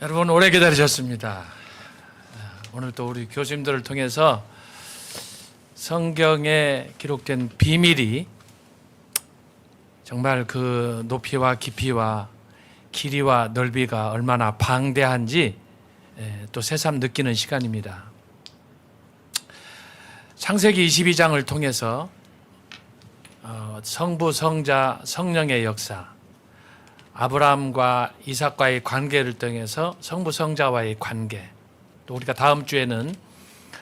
여러분 오래 기다리셨습니다. 오늘 또 우리 교수님들을 통해서 성경에 기록된 비밀이 정말 그 높이와 깊이와 길이와 넓이가 얼마나 방대한지 예, 또 새삼 느끼는 시간입니다. 창세기 22장을 통해서 어, 성부, 성자, 성령의 역사, 아브라함과 이삭과의 관계를 통해서 성부, 성자와의 관계, 또 우리가 다음 주에는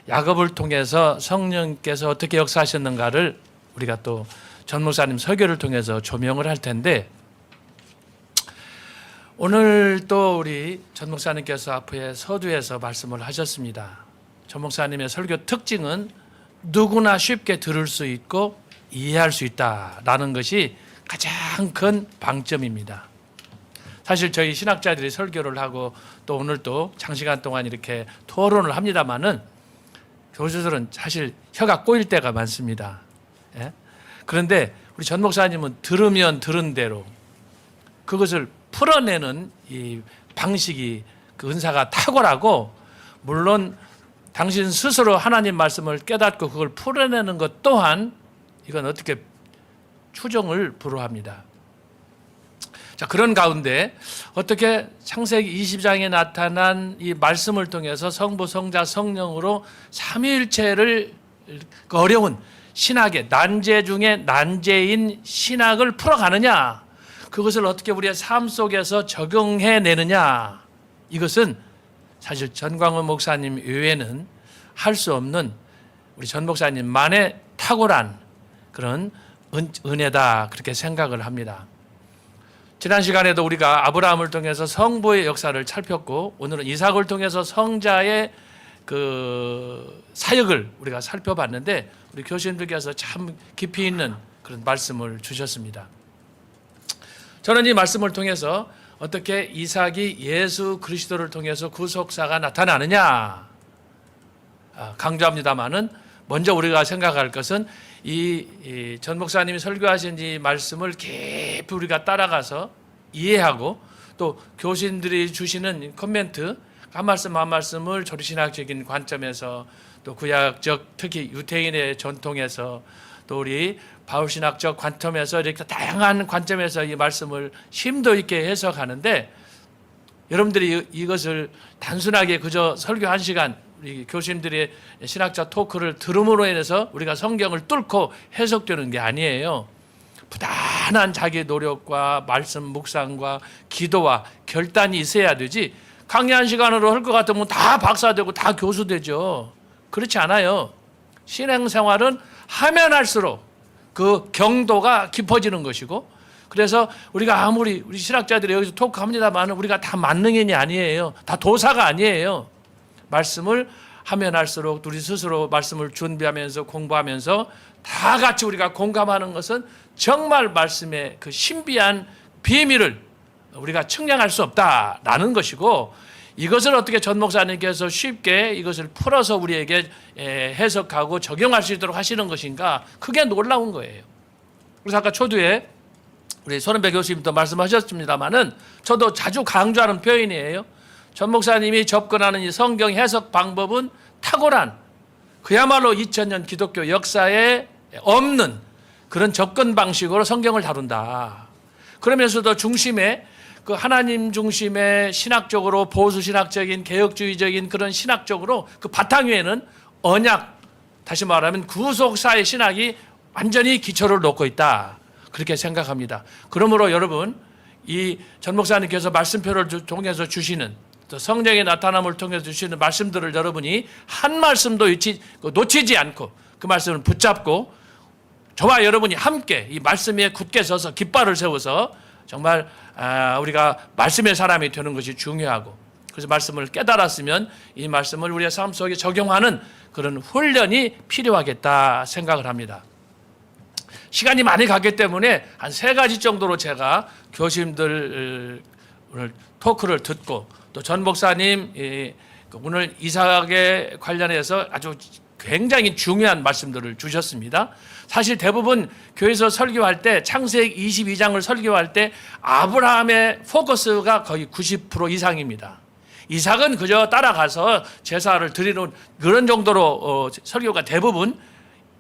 야곱을 통해서 성령께서 어떻게 역사하셨는가를 우리가 또전 목사님 설교를 통해서 조명을 할 텐데 오늘 또 우리 전 목사님께서 앞에 서두에서 말씀을 하셨습니다. 전 목사님의 설교 특징은 누구나 쉽게 들을 수 있고 이해할 수 있다라는 것이 가장 큰 방점입니다. 사실 저희 신학자들이 설교를 하고 또 오늘 또 장시간 동안 이렇게 토론을 합니다만은 교수들은 사실 혀가 꼬일 때가 많습니다. 예? 그런데 우리 전 목사님은 들으면 들은 대로 그것을 풀어내는 이 방식이 그 은사가 탁월하고 물론 당신 스스로 하나님 말씀을 깨닫고 그걸 풀어내는 것 또한 이건 어떻게 추정을 불허합니다. 자, 그런 가운데 어떻게 창세기 20장에 나타난 이 말씀을 통해서 성부, 성자, 성령으로 삼위일체를 그 어려운 신학의 난제 중에 난제인 신학을 풀어가느냐? 그것을 어떻게 우리의 삶 속에서 적용해 내느냐? 이것은 사실 전광훈 목사님 외에는 할 수 없는 우리 전 목사님만의 탁월한 그런 은, 은혜다 그렇게 생각을 합니다. 지난 시간에도 우리가 아브라함을 통해서 성부의 역사를 살폈고 오늘은 이삭을 통해서 성자의 그 사역을 우리가 살펴봤는데 우리 교수님들께서 참 깊이 있는 그런 말씀을 주셨습니다. 저는 이 말씀을 통해서 어떻게 이삭이 예수 그리스도를 통해서 구속사가 나타나느냐 아, 강조합니다만은 먼저 우리가 생각할 것은 이 전 목사님이 설교하신 이 말씀을 깊이 우리가 따라가서 이해하고 또 교수님들이 주시는 코멘트 한 말씀 한 말씀을 조리신학적인 관점에서 또 구약적 특히 유태인의 전통에서 또 우리 바울신학적 관점에서 이렇게 다양한 관점에서 이 말씀을 심도 있게 해석하는데 여러분들이 이것을 단순하게 그저 설교 한 시간 우리 교수님들의 신학자 토크를 들음으로 인해서 우리가 성경을 뚫고 해석되는 게 아니에요. 부단한 자기 노력과 말씀 묵상과 기도와 결단이 있어야 되지 강의 한 시간으로 할 것 같으면 다 박사되고 다 교수되죠. 그렇지 않아요. 신앙생활은 하면 할수록 그 경도가 깊어지는 것이고 그래서 우리가 아무리 우리 신학자들이 여기서 토크합니다만 우리가 다 만능인이 아니에요. 다 도사가 아니에요. 말씀을 하면 할수록 우리 스스로 말씀을 준비하면서 공부하면서 다 같이 우리가 공감하는 것은 정말 말씀의 그 신비한 비밀을 우리가 측량할 수 없다라는 것이고 이것을 어떻게 전 목사님께서 쉽게 이것을 풀어서 우리에게 해석하고 적용할 수 있도록 하시는 것인가 크게 놀라운 거예요. 그래서 아까 초두에 우리 손은배 교수님도 말씀하셨습니다만은 저도 자주 강조하는 표현이에요. 전 목사님이 접근하는 이 성경 해석 방법은 탁월한 그야말로 2000년 기독교 역사에 없는 그런 접근 방식으로 성경을 다룬다. 그러면서도 중심에 그 하나님 중심의 신학적으로 보수 신학적인 개혁주의적인 그런 신학적으로 그 바탕 위에는 언약 다시 말하면 구속사의 신학이 완전히 기초를 놓고 있다. 그렇게 생각합니다. 그러므로 여러분 이 전 목사님께서 말씀표를 통해서 주시는 또 성령의 나타남을 통해서 주시는 말씀들을 여러분이 한 말씀도 놓치지 않고 그 말씀을 붙잡고 저와 여러분이 함께 이 말씀에 굳게 서서 깃발을 세워서 정말 아, 우리가 말씀의 사람이 되는 것이 중요하고 그래서 말씀을 깨달았으면 이 말씀을 우리의 삶 속에 적용하는 그런 훈련이 필요하겠다 생각을 합니다. 시간이 많이 갔기 때문에 한 세 가지 정도로 제가 교수님들 오늘 토크를 듣고 또 전 목사님 그 오늘 이삭에 관련해서 아주 굉장히 중요한 말씀들을 주셨습니다. 사실 대부분 교회에서 설교할 때 창세기 22장을 설교할 때 아브라함의 포커스가 거의 90% 이상입니다. 이삭은 그저 따라가서 제사를 드리는 그런 정도로 어, 설교가 대부분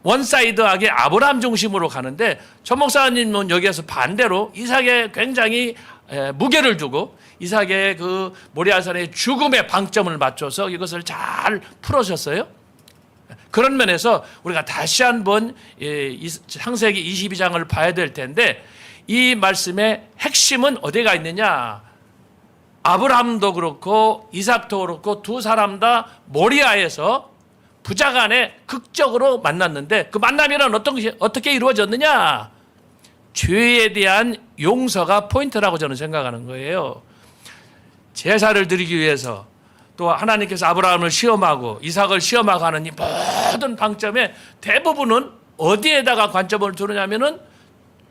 원사이드하게 아브라함 중심으로 가는데 전 목사님은 여기에서 반대로 이삭에 굉장히 에, 무게를 두고 이삭의 그 모리아산의 죽음의 방점을 맞춰서 이것을 잘 풀어셨어요. 그런 면에서 우리가 다시 한번 예, 이 창세기 22장을 봐야 될 텐데 이 말씀의 핵심은 어디가 있느냐? 아브라함도 그렇고 이삭도 그렇고 두 사람 다 모리아에서 부자간에 극적으로 만났는데 그 만남이란 어떤 어떻게 이루어졌느냐? 죄에 대한 용서가 포인트라고 저는 생각하는 거예요. 제사를 드리기 위해서 또 하나님께서 아브라함을 시험하고 이삭을 시험하고 하는 이 모든 방점에 대부분은 어디에다가 관점을 두느냐면은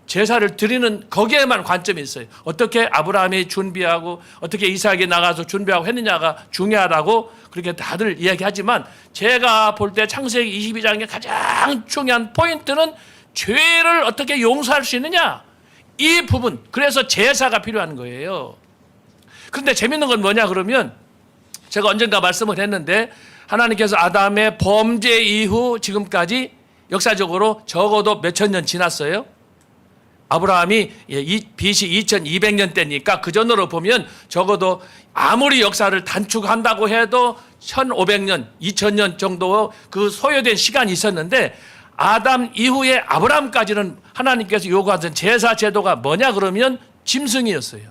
제사를 드리는 거기에만 관점이 있어요. 어떻게 아브라함이 준비하고 어떻게 이삭이 나가서 준비하고 했느냐가 중요하다고 그렇게 다들 이야기하지만 제가 볼 때 창세기 22장의 가장 중요한 포인트는 죄를 어떻게 용서할 수 있느냐 이 부분 그래서 제사가 필요한 거예요. 그런데 재밌는 건 뭐냐 그러면 제가 언젠가 말씀을 했는데 하나님께서 아담의 범죄 이후 지금까지 역사적으로 적어도 몇천 년 지났어요. 아브라함이 예, 이 BC 2200년 때니까 그 전으로 보면 적어도 아무리 역사를 단축한다고 해도 1500년, 2000년 정도 그 소요된 시간이 있었는데 아담 이후에 아브라함까지는 하나님께서 요구하던 제사 제도가 뭐냐 그러면 짐승이었어요.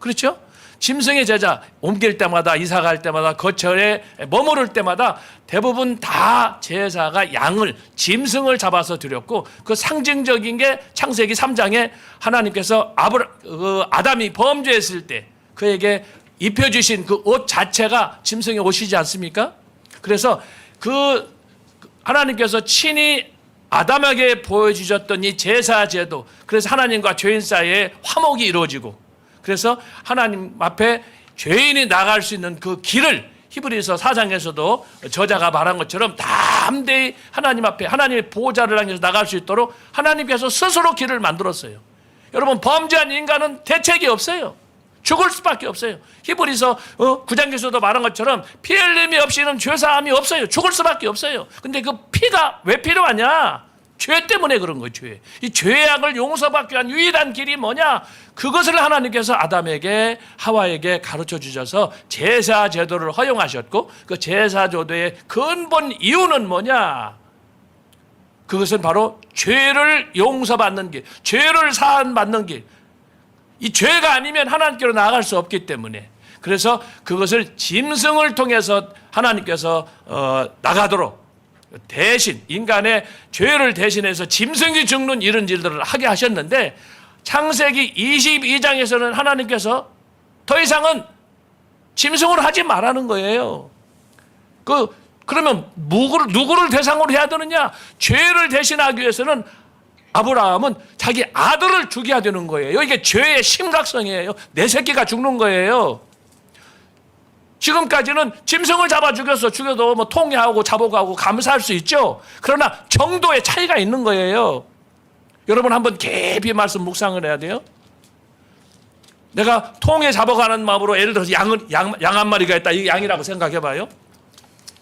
그렇죠? 짐승의 제자 옮길 때마다 이사 갈 때마다 거처에 머무를 때마다 대부분 다 제사가 양을 짐승을 잡아서 드렸고 그 상징적인 게 창세기 3장에 하나님께서 아브라, 그 아담이 범죄했을 때 그에게 입혀주신 그 옷 자체가 짐승의 옷이지 않습니까? 그래서 그 하나님께서 친히 아담에게 보여주셨던 이 제사 제도 그래서 하나님과 죄인 사이에 화목이 이루어지고 그래서 하나님 앞에 죄인이 나갈 수 있는 그 길을 히브리서 4장에서도 저자가 말한 것처럼 담대히 하나님 앞에 하나님의 보호자를 향해서 나갈 수 있도록 하나님께서 스스로 길을 만들었어요. 여러분 범죄한 인간은 대책이 없어요. 죽을 수밖에 없어요. 히브리서 어, 9장에서도 말한 것처럼 피 흘림이 없이는 죄사함이 없어요. 죽을 수밖에 없어요. 근데 그 피가 왜 필요하냐? 죄 때문에 그런 거예요, 죄. 이 죄악을 용서받기 위한 유일한 길이 뭐냐? 그것을 하나님께서 아담에게 하와에게 가르쳐 주셔서 제사 제도를 허용하셨고 그 제사 제도의 근본 이유는 뭐냐? 그것은 바로 죄를 용서받는 길, 죄를 사함받는 길. 이 죄가 아니면 하나님께로 나아갈 수 없기 때문에 그래서 그것을 짐승을 통해서 하나님께서 어, 나가도록 대신 인간의 죄를 대신해서 짐승이 죽는 이런 일들을 하게 하셨는데 창세기 22장에서는 하나님께서 더 이상은 짐승을 하지 말라는 거예요. 그 그러면 누구를 누구를 대상으로 해야 되느냐? 죄를 대신하기 위해서는 아브라함은 자기 아들을 죽여야 되는 거예요. 이게 죄의 심각성이에요. 내 새끼가 죽는 거예요. 지금까지는 짐승을 잡아 죽여서 죽여도 뭐 통회하고 자복하고 감사할 수 있죠. 그러나 정도의 차이가 있는 거예요. 여러분 한번 깊이 말씀 묵상을 해야 돼요. 내가 통에 잡아가는 마음으로 예를 들어서 양은 양, 양 한 마리가 있다. 이게 양이라고 생각해 봐요.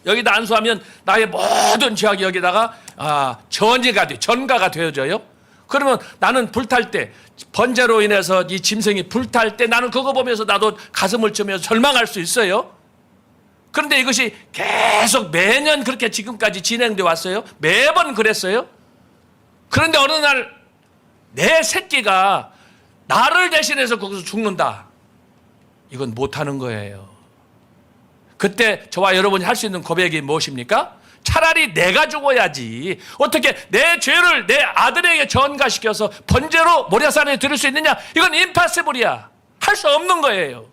여기다 안수하면 나의 모든 죄악이 여기다가 아, 전이가 돼, 전가가 되어져요. 그러면 나는 불탈 때 번제로 인해서 이 짐승이 불탈 때 나는 그거 보면서 나도 가슴을 치면서 절망할 수 있어요. 그런데 이것이 계속 매년 그렇게 지금까지 진행돼 왔어요. 매번 그랬어요. 그런데 어느 날 내 새끼가 나를 대신해서 거기서 죽는다. 이건 못하는 거예요. 그때 저와 여러분이 할 수 있는 고백이 무엇입니까? 차라리 내가 죽어야지. 어떻게 내 죄를 내 아들에게 전가시켜서 번제로 모리아산에 들을 수 있느냐? 이건 임파서블이야. 할 수 없는 거예요.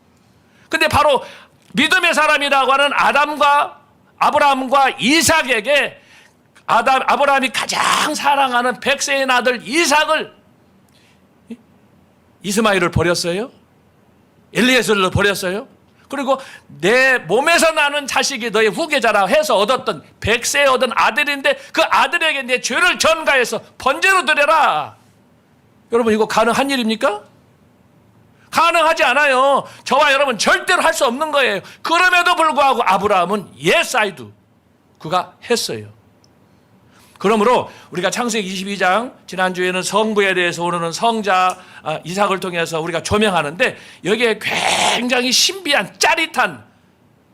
근데 바로 믿음의 사람이라고 하는 아담과 아브라함과 이삭에게 아담 아브라함이 가장 사랑하는 백세인 아들 이삭을 이스마엘을 버렸어요. 엘리에스를 버렸어요. 그리고 내 몸에서 나는 자식이 너의 후계자라 해서 얻었던 백세에 얻은 아들인데 그 아들에게 내 죄를 전가해서 번제로 드려라. 여러분 이거 가능한 일입니까? 가능하지 않아요. 저와 여러분 절대로 할 수 없는 거예요. 그럼에도 불구하고 아브라함은 yes I do. 그가 했어요. 그러므로 우리가 창세기 22장 지난주에는 성부에 대해서 오늘은 성자 아, 이삭을 통해서 우리가 조명하는데 여기에 굉장히 신비한 짜릿한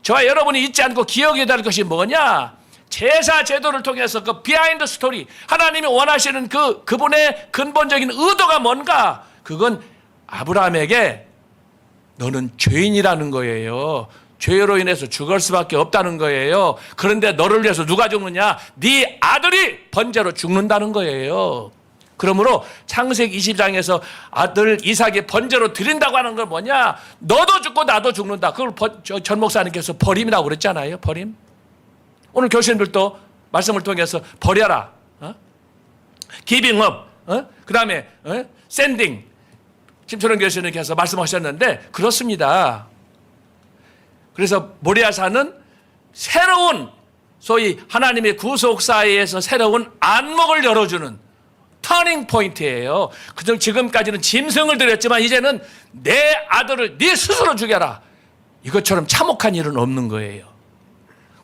저와 여러분이 잊지 않고 기억해야 될 것이 뭐냐? 제사 제도를 통해서 그 비하인드 스토리 하나님이 원하시는 그 그분의 근본적인 의도가 뭔가? 그건 아브라함에게 너는 죄인이라는 거예요. 죄로 인해서 죽을 수밖에 없다는 거예요. 그런데 너를 위해서 누가 죽느냐? 네 아들이 번제로 죽는다는 거예요. 그러므로 창세기 20장에서 아들 이삭이 번제로 드린다고 하는 건 뭐냐? 너도 죽고 나도 죽는다. 그걸 버- 저- 전 목사님께서 버림이라고 그랬잖아요. 버림. 오늘 교수님들도 말씀을 통해서 버려라. 어? 기빙 업. 어? 그다음에 어? 샌딩. 김철원 교수님께서 말씀하셨는데 그렇습니다. 그래서 모리아산은 새로운 소위 하나님의 구속사에서 새로운 안목을 열어주는 터닝 포인트예요. 그저 지금까지는 짐승을 드렸지만 이제는 내 아들을 네 스스로 죽여라. 이것처럼 참혹한 일은 없는 거예요.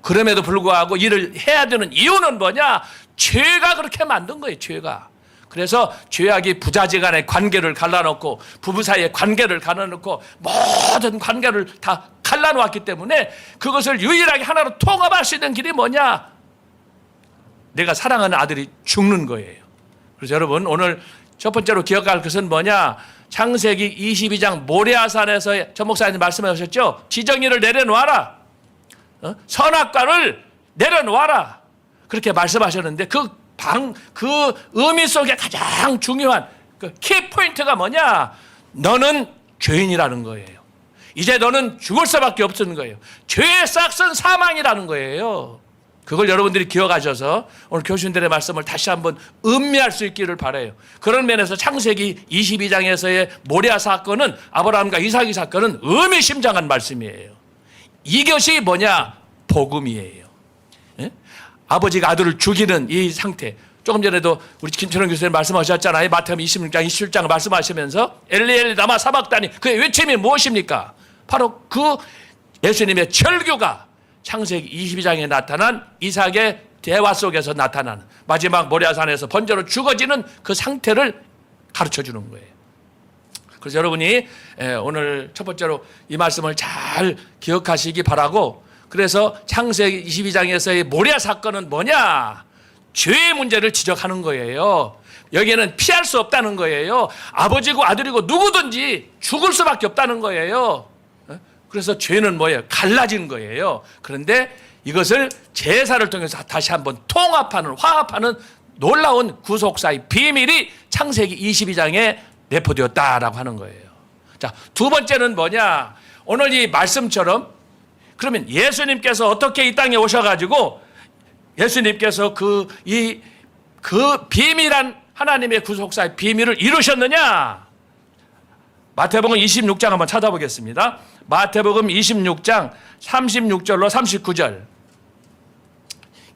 그럼에도 불구하고 일을 해야 되는 이유는 뭐냐? 죄가 그렇게 만든 거예요, 죄가. 그래서 죄악이 부자지 간의 관계를 갈라놓고 부부 사이의 관계를 갈라놓고 모든 관계를 다 갈라놓았기 때문에 그것을 유일하게 하나로 통합할 수 있는 길이 뭐냐? 내가 사랑하는 아들이 죽는 거예요. 그래서 여러분 오늘 첫 번째로 기억할 것은 뭐냐? 창세기 22장 모레아산에서 전 목사님 말씀하셨죠? 지정의를 내려놓아라. 어? 선악과를 내려놓아라. 그렇게 말씀하셨는데 그 방, 그 의미 속에 가장 중요한 그 키포인트가 뭐냐? 너는 죄인이라는 거예요. 이제 너는 죽을 수밖에 없는 거예요. 죄의 싹은 사망이라는 거예요. 그걸 여러분들이 기억하셔서 오늘 교수님들의 말씀을 다시 한번 음미할 수 있기를 바라요. 그런 면에서 창세기 22장에서의 모리아 사건은 아브라함과 이삭의 사건은 의미심장한 말씀이에요. 이것이 뭐냐? 복음이에요. 예? 아버지가 아들을 죽이는 이 상태. 조금 전에도 우리 김철원 교수님 말씀하셨잖아요. 마태음 26장, 27장 말씀하시면서 엘리엘리 나마 사박다니 그의 외침이 무엇입니까? 바로 그 예수님의 철교가 창세기 22장에 나타난 이삭의 대화 속에서 나타나는 마지막 모리아산에서 번제로 죽어지는 그 상태를 가르쳐 주는 거예요. 그래서 여러분이 예, 오늘 첫 번째로 이 말씀을 잘 기억하시기 바라고 그래서 창세기 22장에서의 모리아 사건은 뭐냐? 죄의 문제를 지적하는 거예요. 여기에는 피할 수 없다는 거예요. 아버지고 아들이고 누구든지 죽을 수밖에 없다는 거예요. 어? 그래서 죄는 뭐예요? 갈라진 거예요. 그런데 이것을 제사를 통해서 다시 한번 통합하는 화합하는 놀라운 구속사의 비밀이 창세기 22장에 내포되었다라고 하는 거예요. 자, 두 번째는 뭐냐? 오늘 이 말씀처럼 그러면 예수님께서 어떻게 이 땅에 오셔가지고 예수님께서 그 이 그 비밀한 하나님의 구속사의 비밀을 이루셨느냐? 마태복음 26장 한번 찾아보겠습니다. 마태복음 26장 36절로 39절.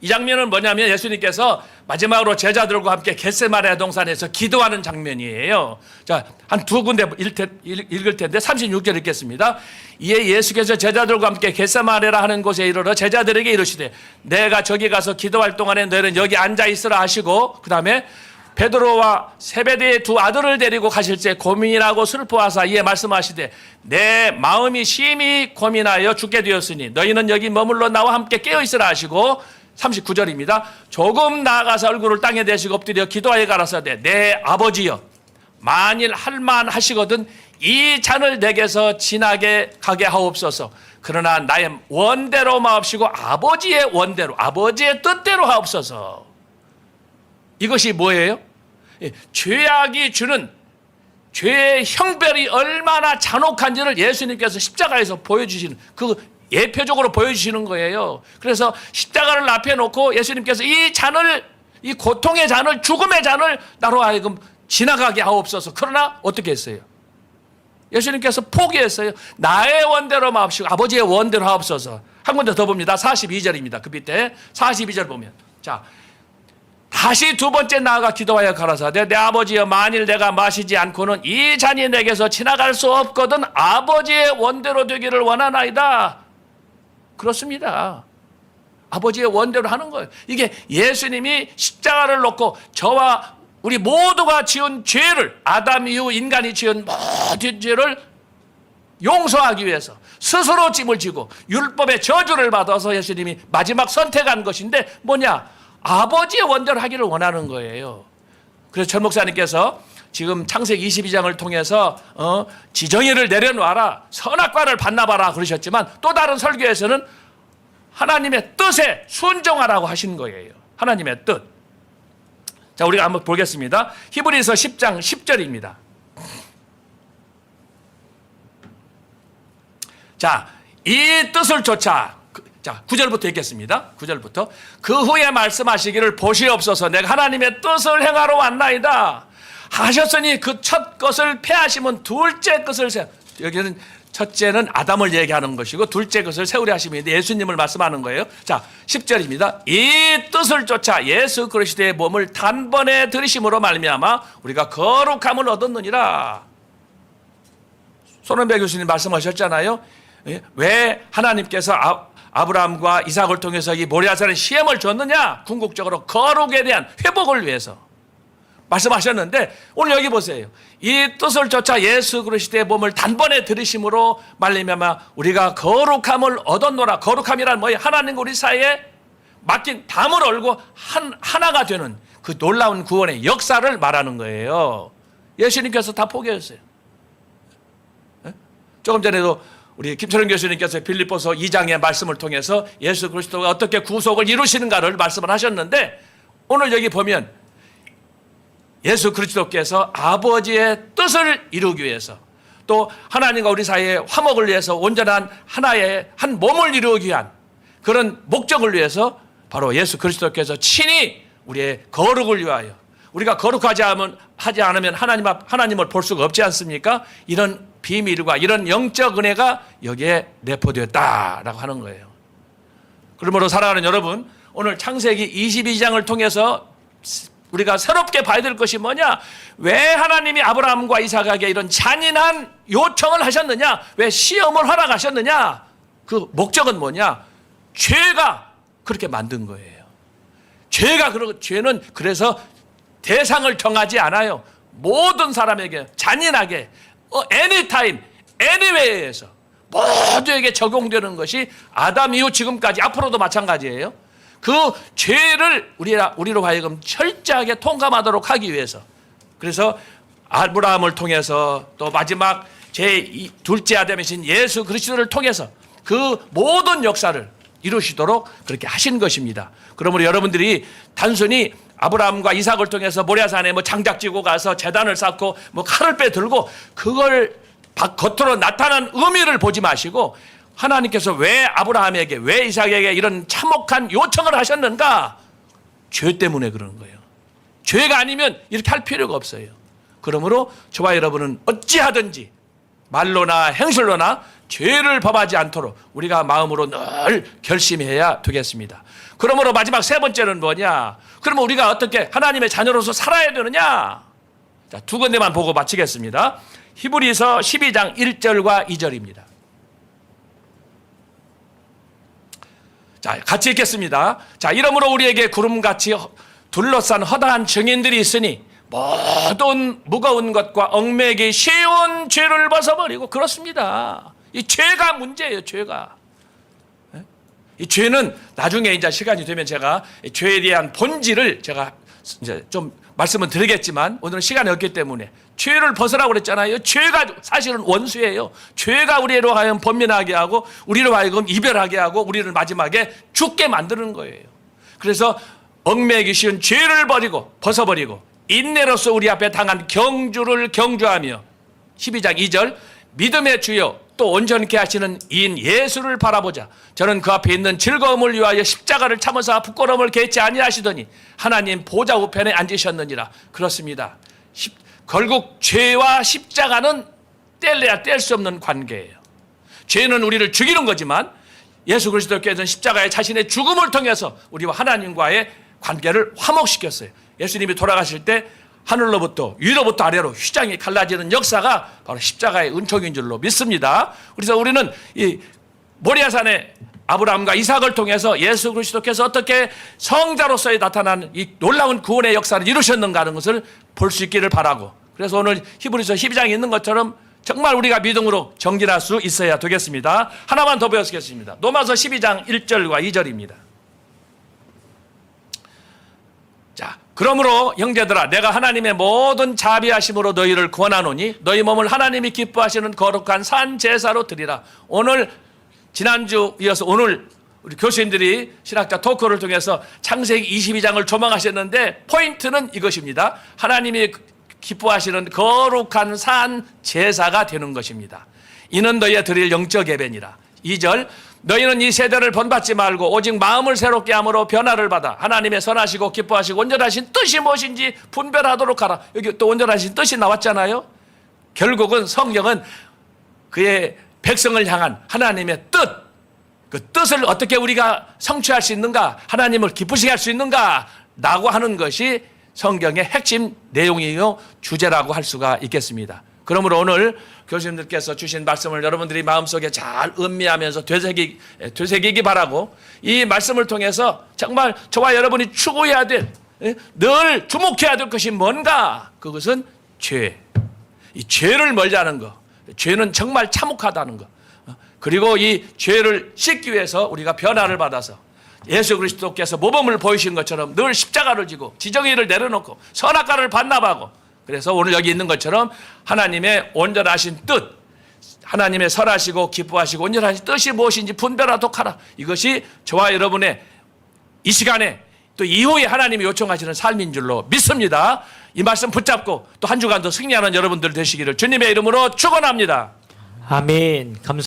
이 장면은 뭐냐면 예수님께서 마지막으로 제자들과 함께 겟세마네 동산에서 기도하는 장면이에요. 자, 한 두 군데 읽을 텐데 36절 읽겠습니다. 이에 예수께서 제자들과 함께 겟세마네라 하는 곳에 이르러 제자들에게 이르시되 내가 저기 가서 기도할 동안에 너희는 여기 앉아 있으라 하시고 그다음에 베드로와 세베대의 두 아들을 데리고 가실 때 고민이라고 슬퍼하사 이에 말씀하시되 내 마음이 심히 고민하여 죽게 되었으니 너희는 여기 머물러 나와 함께 깨어 있으라 하시고 39절입니다. 조금 나아가서 얼굴을 땅에 대시고 엎드려 기도하여 가라사대 내 아버지여 만일 할만 하시거든 이 잔을 내게서 지나게 가게 하옵소서. 그러나 나의 원대로 마옵시고 아버지의 원대로 아버지의 뜻대로 하옵소서. 이것이 뭐예요? 예, 죄악이 주는 죄의 형별이 얼마나 잔혹한지를 예수님께서 십자가에서 보여주시는 그 예표적으로 보여주시는 거예요. 그래서 십자가를 앞에 놓고 예수님께서 이 잔을 이 고통의 잔을 죽음의 잔을 나로 하여금 지나가게 하옵소서. 그러나 어떻게 했어요? 예수님께서 포기했어요. 나의 원대로 마옵시고 아버지의 원대로 하옵소서. 한 군데 더 봅니다. 42절입니다. 그 밑에 42절 보면 자 다시 두 번째 나아가 기도하여 가라사대 내 아버지여 만일 내가 마시지 않고는 이 잔이 내게서 지나갈 수 없거든 아버지의 원대로 되기를 원하나이다. 그렇습니다. 아버지의 원대로 하는 거예요. 이게 예수님이 십자가를 놓고 저와 우리 모두가 지은 죄를 아담 이후 인간이 지은 모든 죄를 용서하기 위해서 스스로 짐을 지고 율법의 저주를 받아서 예수님이 마지막 선택한 것인데 뭐냐? 아버지의 원대로 하기를 원하는 거예요. 그래서 전 목사님께서 지금 창세기 22장을 통해서 어, 지정의를 내려놔라 선악과를 반납하라 그러셨지만 또 다른 설교에서는 하나님의 뜻에 순종하라고 하신 거예요. 하나님의 뜻. 자, 우리가 한번 보겠습니다. 히브리서 10장 10절입니다. 자, 이 뜻을 쫓아. 그- 자, 9절부터 읽겠습니다. 9절부터. 그 후에 말씀하시기를 보시옵소서 내가 하나님의 뜻을 행하러 왔나이다. 하셨으니 그 첫 것을 패하시면 둘째 것을 세. 여기는 첫째는 아담을 얘기하는 것이고 둘째 것을 세우려 하시면 예수님을 말씀하는 거예요. 자, 10절입니다. 이 뜻을 쫓아 예수 그리스도의 몸을 단번에 들이심으로 말미암아 우리가 거룩함을 얻었느니라. 손원배 교수님 말씀하셨잖아요. 예? 왜 하나님께서 아, 아브라함과 이삭을 통해서 이 모리아산에 시험을 줬느냐? 궁극적으로 거룩에 대한 회복을 위해서 말씀하셨는데 오늘 여기 보세요. 이 뜻을 쫓아 예수 그리스도의 몸을 단번에 들으심으로 말리면 우리가 거룩함을 얻었노라. 거룩함이란 뭐예요? 하나님과 우리 사이에 맡긴 담을 얼고 한, 하나가 되는 그 놀라운 구원의 역사를 말하는 거예요. 예수님께서 다 포기했어요. 조금 전에도 우리 김철현 교수님께서 빌립보서 2장의 말씀을 통해서 예수 그리스도가 어떻게 구속을 이루시는가를 말씀을 하셨는데 오늘 여기 보면 예수 그리스도께서 아버지의 뜻을 이루기 위해서 또 하나님과 우리 사이의 화목을 위해서 온전한 하나의 한 몸을 이루기 위한 그런 목적을 위해서 바로 예수 그리스도께서 친히 우리의 거룩을 위하여 우리가 거룩하지 않으면, 하지 않으면 하나님 앞, 하나님을 볼 수가 없지 않습니까? 이런 비밀과 이런 영적 은혜가 여기에 내포되었다라고 하는 거예요. 그러므로 사랑하는 여러분, 오늘 창세기 22장을 통해서 우리가 새롭게 봐야 될 것이 뭐냐? 왜 하나님이 아브라함과 이삭에게 이런 잔인한 요청을 하셨느냐? 왜 시험을 허락하셨느냐? 그 목적은 뭐냐? 죄가 그렇게 만든 거예요. 죄가 그러 죄는 그래서 대상을 정하지 않아요. 모든 사람에게 잔인하게 어, anytime, anywhere에서 모두에게 적용되는 것이 아담 이후 지금까지 앞으로도 마찬가지예요. 그 죄를 우리라, 우리로 하여금 철저하게 통감하도록 하기 위해서 그래서 아브라함을 통해서 또 마지막 제 이- 둘째 아담이신 예수 그리스도를 통해서 그 모든 역사를 이루시도록 그렇게 하신 것입니다. 그러므로 여러분들이 단순히 아브라함과 이삭을 통해서 모리아산에 뭐 장작 지고 가서 재단을 쌓고 뭐 칼을 빼들고 그걸 밖- 겉으로 나타난 의미를 보지 마시고 하나님께서 왜 아브라함에게 왜 이삭에게 이런 참혹한 요청을 하셨는가? 죄 때문에 그러는 거예요. 죄가 아니면 이렇게 할 필요가 없어요. 그러므로 저와 여러분은 어찌하든지 말로나 행실로나 죄를 범하지 않도록 우리가 마음으로 늘 결심해야 되겠습니다. 그러므로 마지막 세 번째는 뭐냐? 그러면 우리가 어떻게 하나님의 자녀로서 살아야 되느냐? 자, 두 군데만 보고 마치겠습니다. 히브리서 12장 1절과 2절입니다. 자, 같이 읽겠습니다. 자, 이러므로 우리에게 구름같이 허- 둘러싼 허다한 증인들이 있으니 모든 무거운 것과 얽매기 쉬운 죄를 벗어버리고 그렇습니다. 이 죄가 문제예요, 죄가. 예? 이 죄는 나중에 이제 시간이 되면 제가 이 죄에 대한 본질을 제가 이제 좀 말씀을 드리겠지만 오늘은 시간이 없기 때문에 죄를 벗으라고 그랬잖아요. 죄가 사실은 원수예요. 죄가 우리로 하여금 번민하게 하고 우리로 하여금 이별하게 하고 우리를 마지막에 죽게 만드는 거예요. 그래서 얽매기 쉬운 죄를 버리고 벗어버리고 인내로서 우리 앞에 당한 경주를 경주하며 12장 2절 믿음의 주여 또 온전케 하시는 이인 예수를 바라보자 저는 그 앞에 있는 즐거움을 위하여 십자가를 참으사 부끄러움을 개치 아니하시더니 하나님 보좌 우편에 앉으셨느니라 그렇습니다 십- 결국 죄와 십자가는 뗄래야 뗄 수 없는 관계예요 죄는 우리를 죽이는 거지만 예수 그리스도께서는 십자가의 자신의 죽음을 통해서 우리와 하나님과의 관계를 화목시켰어요. 예수님이 돌아가실 때 하늘로부터 위로부터 아래로 휘장이 갈라지는 역사가 바로 십자가의 은총인 줄로 믿습니다. 그래서 우리는 이 모리아산의 아브라함과 이삭을 통해서 예수 그리스도께서 어떻게 성자로서의 나타난 이 놀라운 구원의 역사를 이루셨는가 하는 것을 볼 수 있기를 바라고 그래서 오늘 히브리서 12장에 있는 것처럼 정말 우리가 믿음으로 정진할 수 있어야 되겠습니다. 하나만 더 배우겠습니다. 로마서 12장 1절과 2절입니다. 자, 그러므로 형제들아 내가 하나님의 모든 자비하심으로 너희를 구원하노니 너희 몸을 하나님이 기뻐하시는 거룩한 산 제사로 드리라. 오늘 지난주 이어서 오늘 우리 교수님들이 신학자 토크를 통해서 창세기 22장을 조망하셨는데 포인트는 이것입니다. 하나님이 기뻐하시는 거룩한 산 제사가 되는 것입니다. 이는 너희의 드릴 영적 예배니라. 2절 너희는 이 세대를 본받지 말고 오직 마음을 새롭게 함으로 변화를 받아 하나님의 선하시고 기뻐하시고 온전하신 뜻이 무엇인지 분별하도록 하라. 여기 또 온전하신 뜻이 나왔잖아요. 결국은 성경은 그의 백성을 향한 하나님의 뜻, 그 뜻을 어떻게 우리가 성취할 수 있는가, 하나님을 기쁘시게 할 수 있는가, 라고 하는 것이 성경의 핵심 내용이요, 주제라고 할 수가 있겠습니다. 그러므로 오늘 교수님들께서 주신 말씀을 여러분들이 마음속에 잘 음미하면서 되새기, 되새기기 바라고 이 말씀을 통해서 정말 저와 여러분이 추구해야 될, 예, 늘 주목해야 될 것이 뭔가? 그것은 죄. 이 죄를 멀리하는 거. 죄는 정말 참혹하다는 거. 어, 그리고 이 죄를 씻기 위해서 우리가 변화를 받아서 예수 그리스도께서 모범을 보이신 것처럼 늘 십자가를 지고 지정의를 내려놓고 선악과를 반납하고 그래서 오늘 여기 있는 것처럼 하나님의 온전하신 뜻 하나님의 설하시고 기뻐하시고 온전하신 뜻이 무엇인지 분별하도록 하라. 이것이 저와 여러분의 이 시간에 또 이후에 하나님이 요청하시는 삶인 줄로 믿습니다. 이 말씀 붙잡고 또 한 주간도 승리하는 여러분들 되시기를 주님의 이름으로 축원합니다. 아멘. 감사.